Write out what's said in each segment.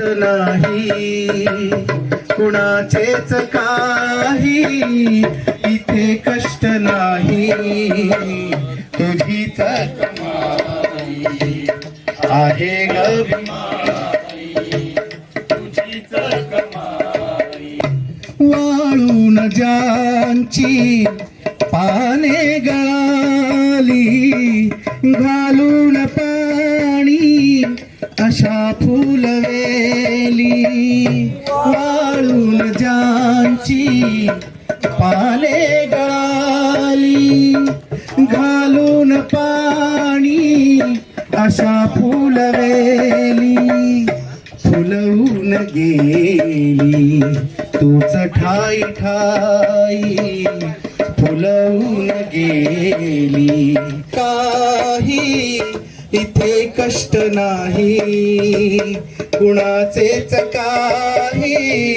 नाही. कुणाचेच काही इथे कष्ट नाही. तुझीच आहे वाळून ज्यांची पाने गळाली घालून पाणी अशा फुल फुलवेली वाळून ज्यांची पाने गळाली घालून पाणी अशा फुलवेली फुलवून गेली. तूच ठाई ठाई फुलवून गेली. का इथे कष्ट नाही कुणाचेच काही.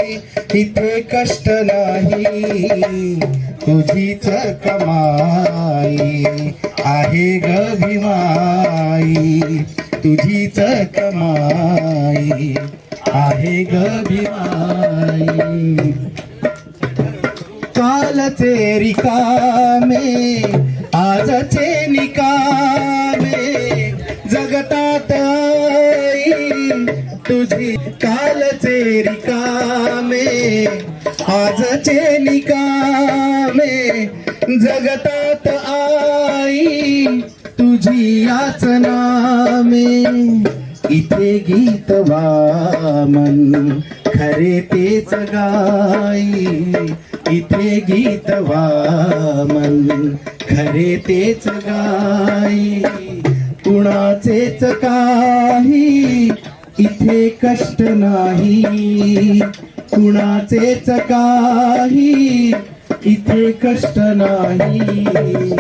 इथे कष्ट नाही तुझीच कमाई आहे ग भीमाई. तुझीच कमाई आहे ग भीमाई. कालचे रिकामे आजचे निकामे. तुझी कालचे रिकामे आजचे निकामे जगतात आई तुझी याचनामे इथे गीत वामन खरे तेच गाई. इथे गीत वामन खरे तेच गाई. कुणाचेच काही इथे कष्ट नाही कुणाचेच काही इथे कष्ट नाही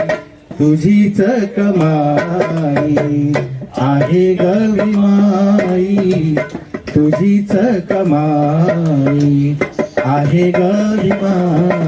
तुझीच कमाई आहे गविमाई तुझीच कमाई आहे गविमाई